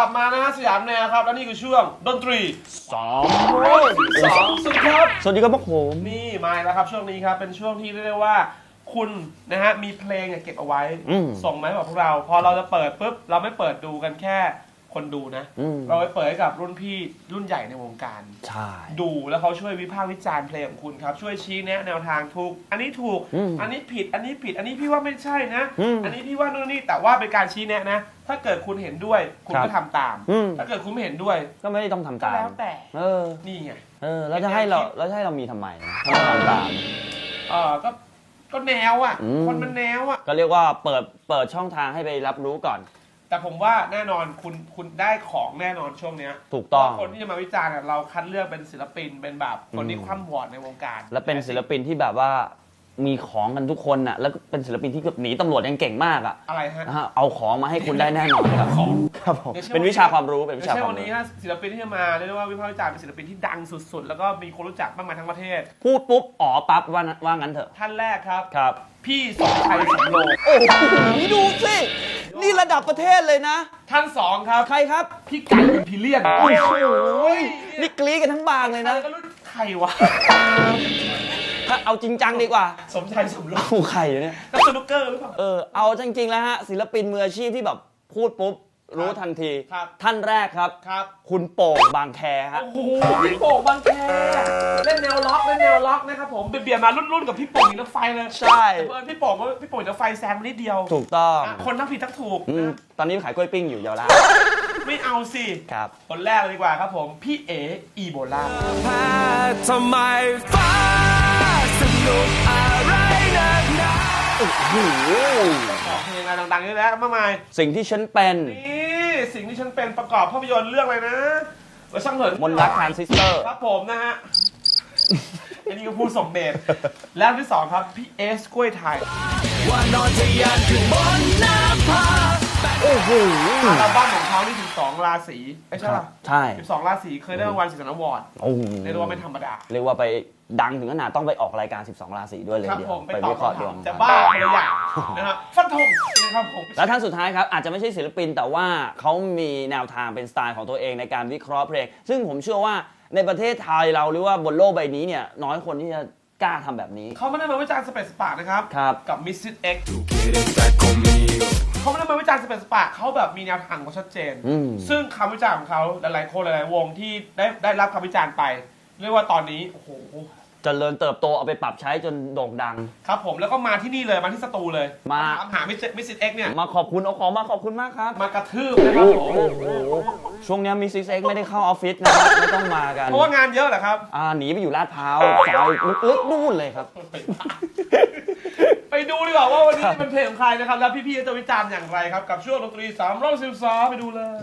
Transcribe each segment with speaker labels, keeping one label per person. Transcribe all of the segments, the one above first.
Speaker 1: ลับมานะฮะสยามแนวครับ และนี่คือช่วงดนตรี
Speaker 2: สอง
Speaker 1: สองสวัสดีครับ
Speaker 2: สวัสดีครับพวกผม
Speaker 1: นี่มาแล้วครับช่วงนี้ครับ เป็นช่วงที่เรียกได้ว่าคุณนะฮะมีเพลงเนี่ยเก็บเอาไว้
Speaker 2: อืม
Speaker 1: ส่งมาให้กับพวกเรา พอเราจะเปิดปุ๊บ เราไม่เปิดดูกันแค่ คนดูนะ
Speaker 2: อืม
Speaker 1: เราไปเปิดให้กับรุ่นพี่รุ่นใหญ่ในวงการ
Speaker 2: ใช่
Speaker 1: ดูแล้วเขาช่วยวิพากษ์วิจารณ์เพลงของคุณครับ ช่วยชี้แนะแนวทางถูก อันนี้ถูก
Speaker 2: อืม
Speaker 1: อันนี้ผิด อันนี้ผิด อันนี้พี่ว่าไม่ใช่นะ
Speaker 2: อืม
Speaker 1: อันนี้พี่ว่านู่นนี่แต่ว่าเป็นการชี้แนะนะ ถ้าเกิดคุณเห็นด้วยคุณ
Speaker 2: ครับ
Speaker 1: ก็ทำตาม
Speaker 2: อืม
Speaker 1: ถ้าเกิดคุณไม่เห็นด้วย
Speaker 2: ก็ไม่ได้ต้องทำ
Speaker 1: ก็
Speaker 2: ตาม
Speaker 1: แล้วแต่
Speaker 2: เออ
Speaker 1: นี่ไง
Speaker 2: เออ แล้วจะให้เรา แล้วจะให้เรามีทำไมถ้าไม่ทำตาม
Speaker 1: เออก็ก็แนวอะ
Speaker 2: อืม
Speaker 1: คนมันแนวอะ
Speaker 2: ก็เรียกว่าเปิด เปิดช่องทางให้ไปรับรู้ก่อน
Speaker 1: แต่ผมว่าแน่นอนคุณคุณได้ของแน่นอนช่วงเนี้ย
Speaker 2: ถูกต้อง
Speaker 1: เพราะคนที่จะมาวิจารณ์อะเราคัดเลือกเป็นศิลปินเป็นแบบคนที่
Speaker 2: อืม
Speaker 1: คว่ำวอดในวงการ
Speaker 2: และเป็นศิลปินที่แบบว่ามีของกันทุกคนน่ะ แล้วก็เป็นศิลปินที่เกือบหนีตำรวจยังเก่งมากอะ
Speaker 1: อะไรฮะ
Speaker 2: นะฮะเอาของมาให้คุณได้แน่นอนครับ
Speaker 1: ของ
Speaker 2: ครับผม
Speaker 1: ดี๋ยวชื่อ
Speaker 2: เป็นวิชาความรู้เป็นวิ
Speaker 1: ไม่
Speaker 2: ชา
Speaker 1: ใช่
Speaker 2: ความ
Speaker 1: วัน
Speaker 2: รู้
Speaker 1: นี้ฮะศิลปินที่จะมาเรียกได้ว่าวิพากษ์วิจารณ์เป็นศิลปินที่ดังสุดๆ แล้วก็มีคนรู้จักมากมายทั้งประเทศ
Speaker 2: พูดปุ๊บอ๋อปั๊บว่าว่างั้นเถอะ
Speaker 1: ท่านแรกครับ
Speaker 2: ครับ
Speaker 1: พี่สมชัยสำโรง
Speaker 2: โอ้โหดูสิ นี่ระดับประเทศเลยนะ
Speaker 1: ท่านสองครับ
Speaker 2: ใครครับ
Speaker 1: พี่ไก่อิมพีเรียน
Speaker 2: โอ้โหนี่กรี๊ดกันทั้งบางเลย
Speaker 1: นะ
Speaker 2: นะ
Speaker 1: ก็รู้ใครวะ
Speaker 2: ถ้าเอาจริงจังดีกว่า
Speaker 1: สมชัยสำโรง
Speaker 2: เอาใครเนี่ย
Speaker 1: นักสนุกเกอร์หรือเปล่า
Speaker 2: เออเอาจริงๆแล้วฮะศิลปินมืออาชีพที่แบบพูดปุ๊บ รู้ทันที
Speaker 1: ครับ
Speaker 2: ท่านแรกครับ
Speaker 1: ครับ
Speaker 2: คุณโป่งบางแคฮะ
Speaker 1: โอ้โหพี่โป่งบางแคเล่นแนวล็อกเล่นแนวล็อกนะครับผมเบียดๆมารุ่นๆกับพี่โป่งอีกรถไฟเลย
Speaker 2: ใช่
Speaker 1: แต่เพิ่นพี่โป่งก็พี่โป่งจะไฟแซงมานิดเดียว
Speaker 2: ถูกต้อง
Speaker 1: อะคนทั้งผิดทั้งถูก
Speaker 2: อืม
Speaker 1: นะ
Speaker 2: ตอนนี้ขายกล้วยปิ้งอยู่เยาวราช
Speaker 1: ไม่เอาสิ
Speaker 2: ครับ
Speaker 1: คนแรกเลยดีกว่าครับผมพี่เออีโบลา
Speaker 3: แพ้ทำไมฟ้าสนุกอะไรนักหนา
Speaker 2: โอ้โห
Speaker 1: เพลงอะไรดังๆเยอะแยะมากมาย
Speaker 2: สิ่งที่ฉันเป็น
Speaker 1: นี่ สิ่งที่ฉันเป็นประกอบภาพยนตร์เรื่องอะไรนะเวอร์ชันเหิน
Speaker 2: มนต์รักทรานซิสเตอร์
Speaker 1: ครับผมนะฮะ อันนี้ก็พูดสมเด็จและอันที่สองครับ พี่เอสกล้วยไทย
Speaker 3: ว่านอนทะยานขึ้นบนหน้าผา
Speaker 2: โอ้โห
Speaker 1: อัลบั้มของเขานี่12ราศีไม่ใช่ป่ะ
Speaker 2: ใช่
Speaker 1: 12ราศีเคยได้รางวัลศิลปนวอร์ด
Speaker 2: โอ้โห
Speaker 1: เรียกได้ว่าไม่ธรรมดา
Speaker 2: เรียกว่าไปดังถึงขนาดต้องไปออกรายการ 12 ราศีด้วยเลย
Speaker 1: ครับ
Speaker 2: เดียว
Speaker 1: ผมไป
Speaker 2: ไป
Speaker 1: ตอบ
Speaker 2: วิเคราะห์ด
Speaker 1: คำ
Speaker 2: ว
Speaker 1: ถางมจะบ้าคนละอย่างนะครับฟันธงนะครับผม
Speaker 2: แล้วท่านสุดท้ายครับ อาจจะไม่ใช่ศิลปินแต่ว่าเขามีแนวทางเป็นสไตล์ของตัวเองในการวิเคราะห์เพลง ซึ่งผมเชื่อว่าในประเทศไทยเราหรือว่าบนโลกใบนี้เนี่ยน้อยคนที่จะกล้าทำแบบนี้
Speaker 1: เขาไม่ได้มาวิจารณ์สเปซสปานะครับ
Speaker 2: ครับ
Speaker 1: กับมิสซิสเอ็ก
Speaker 3: แต่ conmigo
Speaker 1: เขาไม่ได้มาวิจารณ์สเปซสปาเขาแบบมีแนวทางของเขาชัดเจน
Speaker 2: อืม
Speaker 1: ซึ่งคำวิจารณ์ของเขาหลายๆคนหลายๆวงที่ได้ได้รับคำวิจารณ์ไป เรียกว่าตอนนี้โอ้โห
Speaker 2: เจริญเติบโตเอาไปปรับใช้จนโด่งดัง
Speaker 1: ครับผมแล้วก็มาที่นี่เลยมาที่สตูเลย
Speaker 2: มา
Speaker 1: ถามหามิสมิสซิสเอ็กเนี่ย
Speaker 2: มาขอบคุณเอาของมาขอบคุณมากครับ
Speaker 1: มากระทืบนะครับผม
Speaker 2: ช่วงนี้มิสซิสเอ็กไม่ได้เข้าออฟฟิศนะครับไม่ต้องมากัน
Speaker 1: เพราะว่างานเยอะเหรอครับ
Speaker 2: อ่าหนีไปอยู่ลาดพร้าวซอยลึกๆนู่นเลยครับ
Speaker 1: ไป ดูดีกว่าว่าวันนี้เป็นเพลงของใครนะครับ แล้วพี่ๆจะวิจารณ์อย่างไรครับ กับช่วงดนตรีสามรอบสิบสองไปดูเลย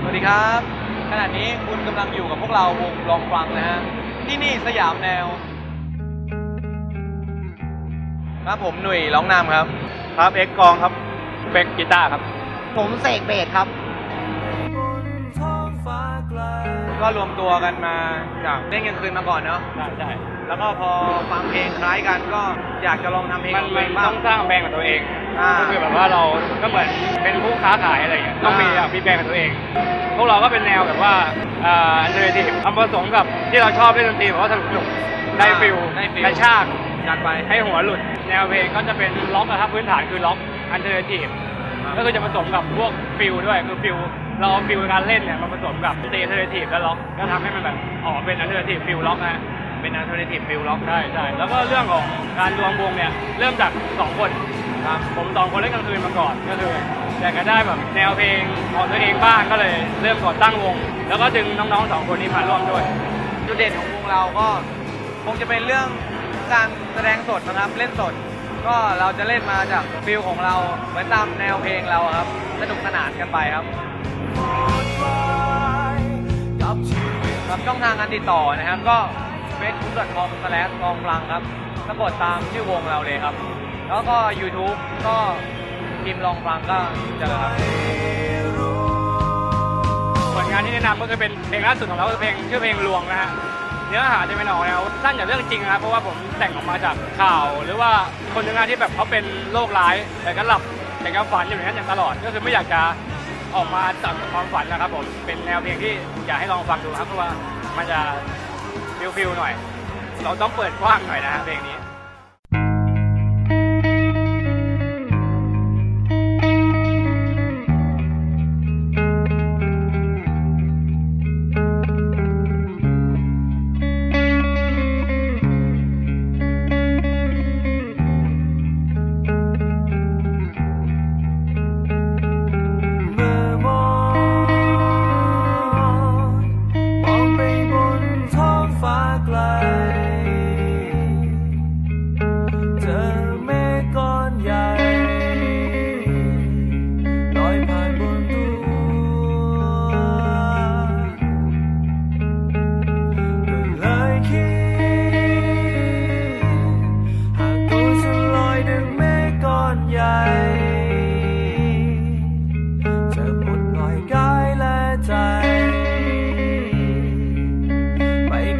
Speaker 4: สวัสดีครับ ขณะนี้คุณกำลังอยู่กับพวกเราวงลองฟังนะฮะ ที่นี่สยามแนว ครับผมหนุ่ยร้องนำครับ ครับเอ็กกองครับเป็กกีตาร์ครับ
Speaker 5: ผมเสกเบสครับ
Speaker 4: ก็รวมตัวกันมาจากเล่นกลางคืนมาก่อนเนาะ
Speaker 6: ใช่ใช่
Speaker 4: แล้วก็พอฟังเพลงคล้ายกันก็อยากจะลองทำเพลง
Speaker 6: มัน
Speaker 4: ของตัว
Speaker 6: มั
Speaker 4: เอนงบ้า
Speaker 6: ต้องงสร้างแบรนด์กับตัวเอง
Speaker 4: อ่า
Speaker 6: ก็คือแบบว่าเราก็เหมือนเป็นผู้ค้าขายอะไรอย่างเงี้ย ต้องมี
Speaker 4: อ่า
Speaker 6: แบบมีแบรนด์กับตัวเอง พวกเราก็เป็นแนวแบบว่าอ่าอันเทอร์เนทีฟทำผสมกับที่เราชอบเล่นดนตรีแบบว่าสนุกสนุกได้ฟิล
Speaker 4: ได้ฟิล
Speaker 6: กระชาก
Speaker 4: จัดไป
Speaker 6: ให้หัวหลุด แนวเพลงก็จะเป็นล็อกนะครับพื้นฐานคือล็อกอันเทอร์เนทีฟก็คือจะผสมกับพวกฟิลด้วยคือฟิลเราเอาฟิลการเล่นเนี่ยมาผสมกับดนตรีอันเทอร์เนทีฟและล็อกก็ทำให้มันแบบออกมาเป็นอันเทอร์เนทีฟฟิลล็อกนะฮะ
Speaker 4: เป็นอัลเทอร์เนทีฟฟิลล็อก
Speaker 6: ใช่ใช่แล้วก็เรื่องของการรวมวงเนี่ยเริ่มจากสองคนครับผมสองคนเล่นกลางคืนมาก่อนก็คืออยากจะได้แบบแนวเพลงของตัวเองบ้างก็เลยเริ่มก่อตั้งวง แล้วก็ดึงน้องๆสองคนนี้มาร่วมด้วย
Speaker 4: จุดเด่นของวงเราก็คงจะเป็นเรื่อง การแสดงสดนะครับเล่นสด ก็เราจะเล่นมาจากฟิลของเราเหมือนตามแนวเพลงเราครับ สนุกสนานกันไปครับครับช่องทางการติดต่อนะครับ ก็ facebook.com s l a s กองพลังครับสะกดตามชื่อวงเราเลยครับ แล้วก็ YouTube ก็พิมพ์ลองฟังก็เจอครับ
Speaker 6: ผลงานที่แนะนำก็คือเป็นเพลงล่าสุดของเราคือเพลงชื่อเพลงลวงนะฮะ เนื้อหาจะเป็นออกแนวสั้นจากเรื่องจริงนะครับเพราะว่าผมแต่งออกมาจากข่าว หรือว่าคนทำงานที่แบบเขาเป็นโรคร้าย แต่ก็หลับแต่ก็ฝันอยู่อย่างนั้นอย่างตลอด ก็คือไม่อยากจะออกมาจากความฝันนะครับผมเป็นแนวเพลงที่อยากให้ลองฟังดูครับเพราะว่ามันจะฟิลฟิลหน่อย เราต้องเปิดกว้างหน่อยนะฮะเพลงนี้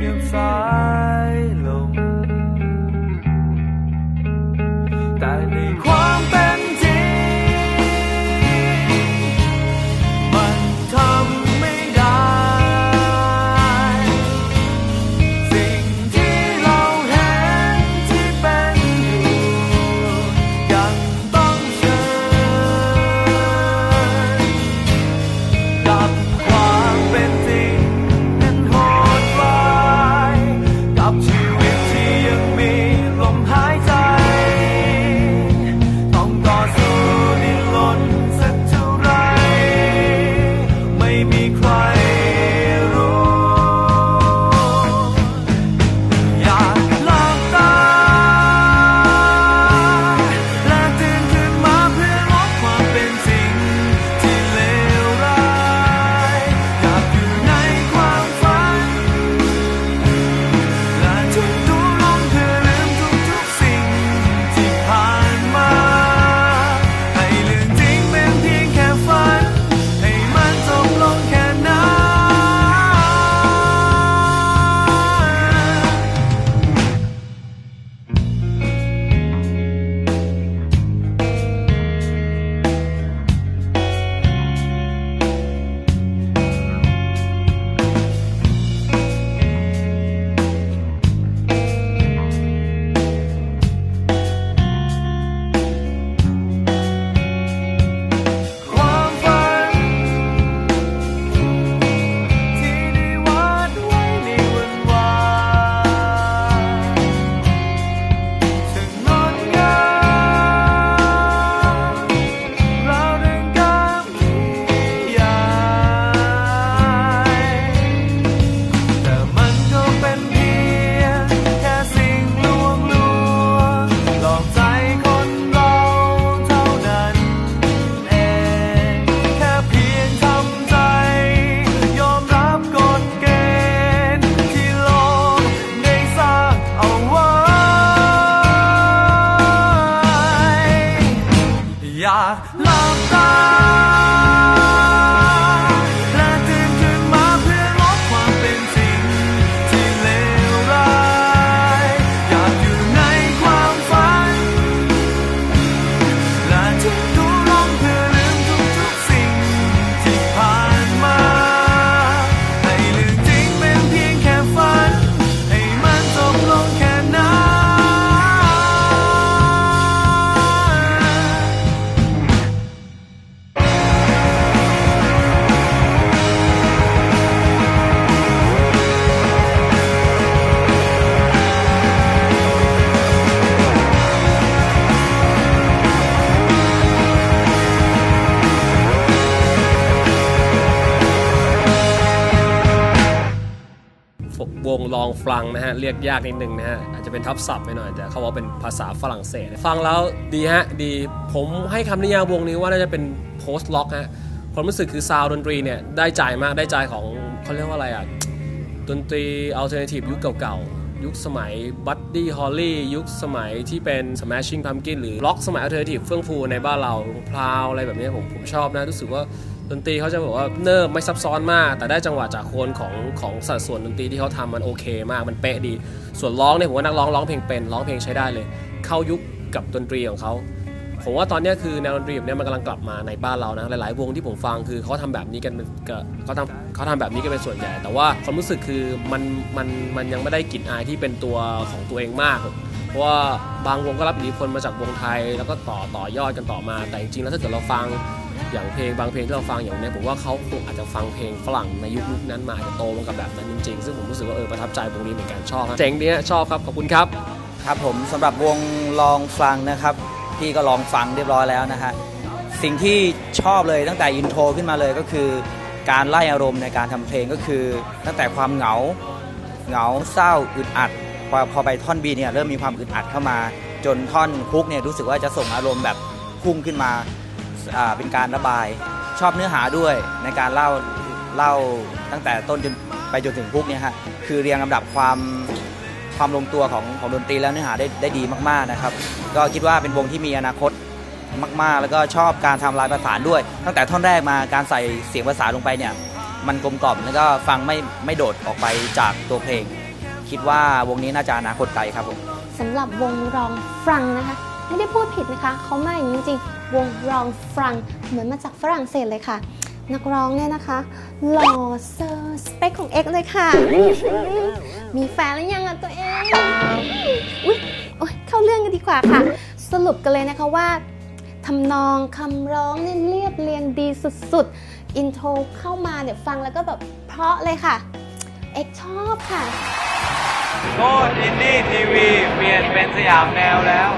Speaker 3: ไอ งลอง
Speaker 5: ฟลังนะฮะ เรียกยากนิดนึงนะฮะ อาจจะเป็นทับศัพท์ไปหน่อย แต่เขาว่าเป็นภาษาฝรั่งเศส ฟังแล้วดีฮะ ดีผมให้คำนิยามวงนี้ว่าน่าจะเป็น post rock ฮะความรู้สึกคือซาวดนตรีเนี่ย ได้ใจมากได้ใจของเขาเรียกว่าอะไรอะ ดนตรีอัลเทอร์เนทีฟยุคเก่าๆ ยุคสมัย Buddy Holly ยุคสมัยที่เป็น Smashing Pumpkin หรือล็อกสมัย Alternative เฟื่องฟูในบ้านเราพราวอะไรแบบนี้ผมผมชอบนะรู้สึกว่า ดนตรีเขาจะบอกว่าเนิบไม่ซับซ้อนมาก แต่ได้จังหวะจากโคนของของสัดส่วนดนตรีที่เขาทำมันโอเคมากมันเป๊ะดี ส่วนร้องเนี่ยผมว่านักร้องร้องเพลงเป็นร้องเพลงใช้ได้เลย เข้ายุคกับดนตรีของเขาผมว่าตอนนี้คือแนวดนตรีแบบนี้มันกำลังกลับมาในบ้านเรานะหลาย ๆ วงที่ผมฟังคือเขาทำแบบนี้กันเป็นก็เขาทำเขาทำแบบนี้กันเป็นส่วนใหญ่ แต่ว่าความรู้สึกคือมันมันมันยังไม่ได้กลิ่นอายที่เป็นตัวของตัวเองมากเพราะว่าบางวงก็รับอิทธิพลมาจากวงไทย แล้วก็ต่อต่อยอดกันต่อมาแต่จริงๆแล้วถ้าเกิดเราฟัง อย่างเพลงบางเพลงที่เราฟังอย่างเนี้ยผมว่าเขาคงอาจจะฟังเพลงฝรั่งในยุคนั้นมาอาจจะโตมากับแบบนั้นจริงๆ ซึ่งผมรู้สึกว่าเออประทับใจวงนี้เหมือนกันชอบครับเจ๋งเนี้ยชอบครับขอบคุณครับ
Speaker 7: ครับผมสำหรับวงลองฟังนะครับ พี่ก็ลองฟังเรียบร้อยแล้วนะฮะสิ่งที่ชอบเลยตั้งแต่อินโทรขึ้นมาเลยก็คือ การไล่อารมณ์ในการทำเพลงก็คือ ตั้งแต่ความเหงาเหงาเศร้าอึดอัดพอพอไปท่อนบีเนี่ยเริ่มมีความอึดอัดเข้ามา จนท่อนฮุกเนี่ยรู้สึกว่าจะส่งอารมณ์แบบพุ่งขึ้นมา เป็นการระบายชอบเนื้อหาด้วยในการเล่าเล่าตั้งแต่ต้นจนไปจนถึงฮุกเนี่ยฮะคือเรียงลำดับความความลงตัวของของดนตรีแล้วเนื้อหาได้ได้ดีมากๆนะครับ ก็คิดว่าเป็นวงที่มีอนาคตมาก ๆ แล้วก็ชอบการทำลายประสานด้วย ตั้งแต่ท่อนแรกมาการใส่เสียงประสานลงไปเนี่ยมันกลมกล่อมแล้วก็ฟังไม่ไม่โดดออกไปจากตัวเพลง คิดว่าวงนี้น่าจะอนาคตไกลครับผม
Speaker 8: สำหรับวงรองฟรังนะคะ ไม่ได้พูดผิดนะคะ เขามาอย่างนี้จริงๆวงรองฟรังเหมือนมาจากฝรั่งเศสเลยค่ะ นักร้องเนี่ยนะคะหล่อเซอร์สเปคของเอ็กเลยค่ะ มีแฟนแล้วยังอะตัวเองอุ๊ยโอ๊ยเข้าเรื่องกันดีกว่าค่ะ สรุปกันเลยนะคะว่าทำนองคำร้องเนี่ยเรียบเรียงดีสุดๆ อินโทรเข้ามาเนี่ยฟังแล้วก็แบบเพราะเลยค่ะ เอ็กชอบค่ะ
Speaker 4: โทษอินดี้ทีวี เปลี่ยนเป็นสยามแนวแล้ว